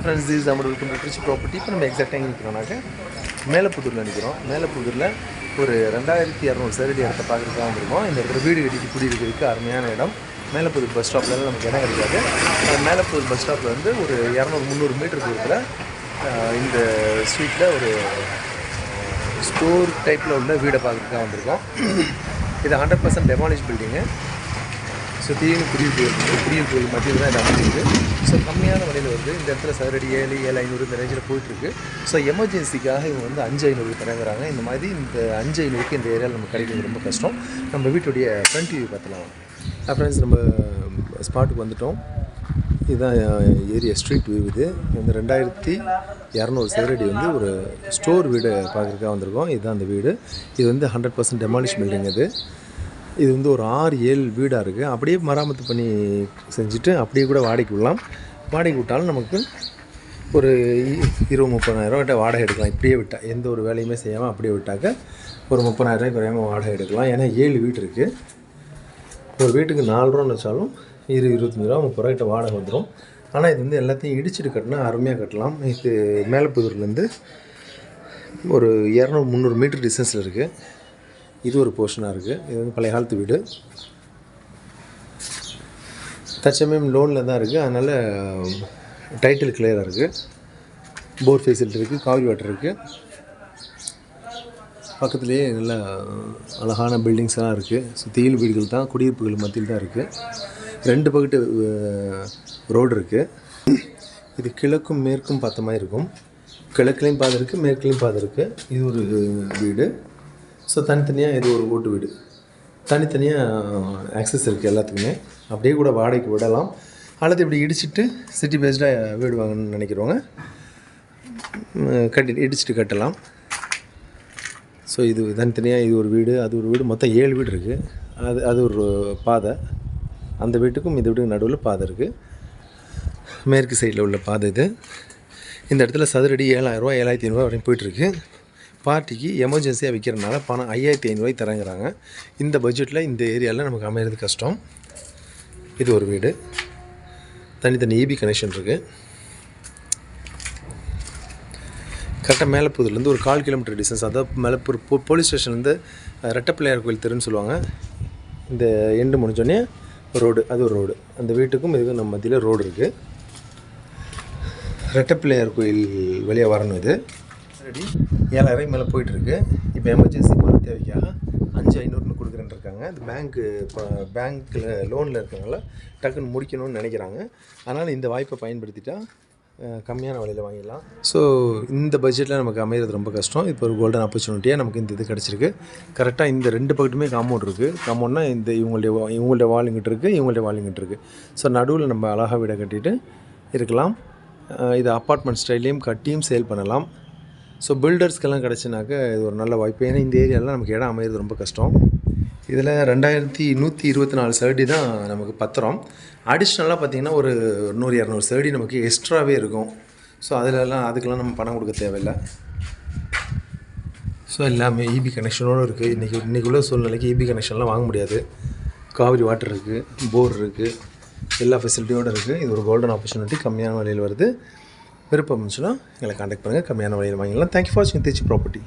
Friends this நம்ம welcome Trichy property இப்போ நம்ம எக்ஸாக்டாக எங்கே நிற்கிறோம்னாக்க மேலப்புதூரில் நிற்கிறோம் மேலப்புதூரில் ஒரு ரெண்டாயிரத்தி இரநூறு சதுரடி இடத்த பார்க்குறதுக்காக வந்திருக்கோம். இந்த இடத்துல வீடு கட்டிட்டு குடியிருக்கிறதுக்கு அருமையான இடம். மேலப்புதூர் பஸ் ஸ்டாப்லலாம் நமக்கு இடம் கிடைக்காது. மேலப்புதூர் பஸ் ஸ்டாப்பில் வந்து ஒரு இரநூறு முந்நூறு மீட்டர் தூரத்தில் இந்த ஸ்ட்ரீட்டில் ஒரு ஸ்டோர் டைப்பில் உள்ள வீடை பார்க்குறதுக்காக வந்திருக்கோம். இது hundred percent demolish building so தீவிர குடியிருப்பு குடியிருப்பு குடியிருப்புகள் மத்தியில் தான் இது அமைஞ்சிருக்கு. ஸோ விலையில் வந்து இந்த இடத்துல சதுரடி ஏழு ஏழு ஐநூறு இந்த ரேஞ்சில் போயிட்டுருக்கு. ஸோ எமர்ஜென்சிக்காக இவங்க வந்து அஞ்சு ஐநூறு தரங்குறாங்க. இந்த மாதிரி இந்த அஞ்சு ஐநூறுக்கு இந்த ஏரியாவில் நம்ம கிடைக்கிறது ரொம்ப கஷ்டம். நம்ம வீட்டுடைய ஃப்ரண்ட் வியூ பார்த்தலாம். ஃப்ரெண்ட்ஸ் நம்ம ஸ்பாட்டுக்கு வந்துட்டோம். இதுதான் ஏரியா ஸ்ட்ரீட் வியூ இது. இந்த ரெண்டாயிரத்தி இரநூறு சதுரடி வந்து ஒரு ஸ்டோர் வீடு பார்க்குறதுக்காக வந்திருக்கோம். இதுதான் அந்த வீடு. இது வந்து ஹண்ட்ரட் பர்சன்ட் டெமாலிஷ் பில்டிங் இது. இது வந்து ஒரு ஆறு ஏழு வீடாக இருக்குது அப்படியே மராமத்து பண்ணி செஞ்சுட்டு அப்படியே கூட வாடகைக்கு விடலாம். வாடகை விட்டாலும் நமக்கு ஒரு இருபது முப்பதாயிரம் கிட்ட வாடகை எடுக்கலாம். இப்படியே விட்டால் எந்த ஒரு வேலையுமே செய்யாமல் அப்படியே விட்டாக்க ஒரு முப்பதாயிரம் குறையாமல் வாடகை எடுக்கலாம். ஏன்னா ஏழு வீடு இருக்குது ஒரு வீட்டுக்கு நாலு ரூபான்னு வச்சாலும் இரு இருபத்தஞ்சி ரூபா முப்பது ரூபா கிட்ட வாடகை வந்துடும் ஆனால் இது வந்து எல்லாத்தையும் இடிச்சிட்டு கட்டினா அருமையாக கட்டலாம். இது மேலப்புதூர்லேருந்து ஒரு இரநூறு முந்நூறு மீட்டர் டிஸ்டன்ஸில் இருக்குது இது ஒரு போர்ஷனாக இருக்குது இது வந்து பழைய காலத்து வீடு. தற்சமயம் லோனில் தான் இருக்குது அதனால் டைட்டில் கிளியராக இருக்குது போர் ஃபெசிலிட்டி இருக்குது காவி வாட்டர் இருக்குது பக்கத்துலேயே நல்ல அழகான பில்டிங்ஸ் எல்லாம் இருக்குது சுற்றியில் வீடுகள் தான் குடியிருப்புகள் மத்தியில் தான் இருக்குது ரெண்டு பக்கத்து ரோடு இருக்குது இது கிழக்கும் மேற்கும் பார்த்த மாதிரி இருக்கும். கிழக்குலேயும் பாதை இருக்குது மேற்குலேயும் பாதை இருக்குது இது ஒரு வீடு. ஸோ தனித்தனியாக இது ஒரு ஓட்டு வீடு. தனித்தனியாக ஆக்சஸ் இருக்குது எல்லாத்துக்குமே. அப்படியே கூட வாடகைக்கு விடலாம். அல்லது இப்படி இடிச்சிட்டு சிட்டி பேஸ்டாக வீடு வாங்கணும்னு நினைக்கிறவங்க கட்டி இடிச்சிட்டு கட்டலாம். ஸோ இது தனித்தனியாக இது ஒரு வீடு அது ஒரு வீடு. மொத்தம் ஏழு வீடு இருக்குது அது அது ஒரு பாதை. அந்த வீட்டுக்கும் இந்த வீட்டுக்கும் நடுவில் பாதை இருக்குது மேற்கு சைடில் உள்ள பாதை இது. இந்த இடத்துல சதுரடி ஏழாயிரரூவா ஏழாயிரத்தி ஐநூறுரூவா வரையும் போயிட்டுருக்கு பார்ட்டிக்கு எமர்ஜென்சியாக விற்கிறனால பணம் ஐயாயிரத்தி ஐநூறுவாய் தரங்கிறாங்க இந்த பட்ஜெட்டில் இந்த ஏரியாவில் நமக்கு அமையிறது கஷ்டம். இது ஒரு வீடு. தனித்தனி ஈபி கனெக்ஷன் இருக்குது கரெக்டாக மேலப்பூர்லேருந்து ஒரு கால் கிலோமீட்டர் டிஸ்டன்ஸ் அதாவது மேலப்பூர் போ போலீஸ் ஸ்டேஷன்லேருந்து ரெட்டப்பிள்ளையார் கோயில் தெருன்னு சொல்லுவாங்க. இந்த எண்டு முடிஞ்சோடனே ரோடு அது ஒரு ரோடு அந்த வீட்டுக்கும் இதுக்கும் நம்ம மத்தியில் ரோடு இருக்குது ரெட்டப்பிள்ளையார் கோயில் வழியாக வரணும் இது. ரெடி. ஏழாயிரம் மேலே போயிட்டுருக்கு. இப்போ எமர்ஜென்சி பண தேவைக்காக அஞ்சு ஐநூறுன்னு கொடுக்குறேன்னு இருக்காங்க. இந்த பேங்க்கு பேங்க்கில் லோனில் இருக்கறனால டக்குன்னு முடிக்கணும்னு நினைக்கிறாங்க. அதனால் இந்த வாய்ப்பை பயன்படுத்திட்டால் கம்மியான விலையில் வாங்கிடலாம். ஸோ இந்த பட்ஜெட்டில் நமக்கு அமையிறது ரொம்ப கஷ்டம். இப்போ ஒரு கோல்டன் ஆப்பர்ச்சுனிட்டியாக நமக்கு இந்த இது கிடச்சிருக்கு. கரெக்டாக இந்த ரெண்டு பக்கத்துமே காம்பவுண்ட் இருக்குது காம்பவுண்ட்னா இந்த இவங்களுடைய வா- இவங்களுடைய வாலிங்கிட்டு இருக்குது இவங்களுடைய வாலிங்கிட்டு இருக்குது ஸோ நடுவில் நம்ம அழகாக வீடை கட்டிட்டு இருக்கலாம். இது அப்பார்ட்மெண்ட் ஸ்டைல்லையும் கட்டியும் சேல் பண்ணலாம். ஸோ பில்டர்ஸ்க்கெல்லாம் கிடச்சினாக்க இது ஒரு நல்ல வாய்ப்பு. ஏன்னா இந்த ஏரியாவில் நமக்கு இடம் அமையிறது ரொம்ப கஷ்டம். இதில் ரெண்டாயிரத்தி நூற்றி இருபத்தி நாலு சர்டி தான் நமக்கு பத்திரம். அடிஷ்னலாக பார்த்தீங்கன்னா ஒரு நூறு இரநூறு சர்டி நமக்கு எக்ஸ்ட்ராவே இருக்கும். ஸோ அதிலெல்லாம் அதுக்கெல்லாம் நம்ம பணம் கொடுக்க தேவையில்லை. ஸோ எல்லாமே இபி கனெக்ஷனோடு இருக்குது இன்றைக்கி இன்றைக்கி உள்ள சூழ்நிலைக்கு இபி கனெக்ஷன்லாம் வாங்க முடியாது. காவிரி வாட்டர் இருக்குது போர் இருக்குது எல்லா ஃபெசிலிட்டியோடு இருக்குது இது ஒரு கோல்டன் ஆப்பர்ச்சுனிட்டி கம்மியான விலையில் வருது. விருப்பம் இருந்துச்சுன்னா எங்களை காண்டாக்ட் பண்ணுங்கள் கம்மியான வழியில் வாங்கிடலாம். தேங்க்யூ ஃபார் வாட்சிங் திருச்சி ப்ராப்பர்ட்டி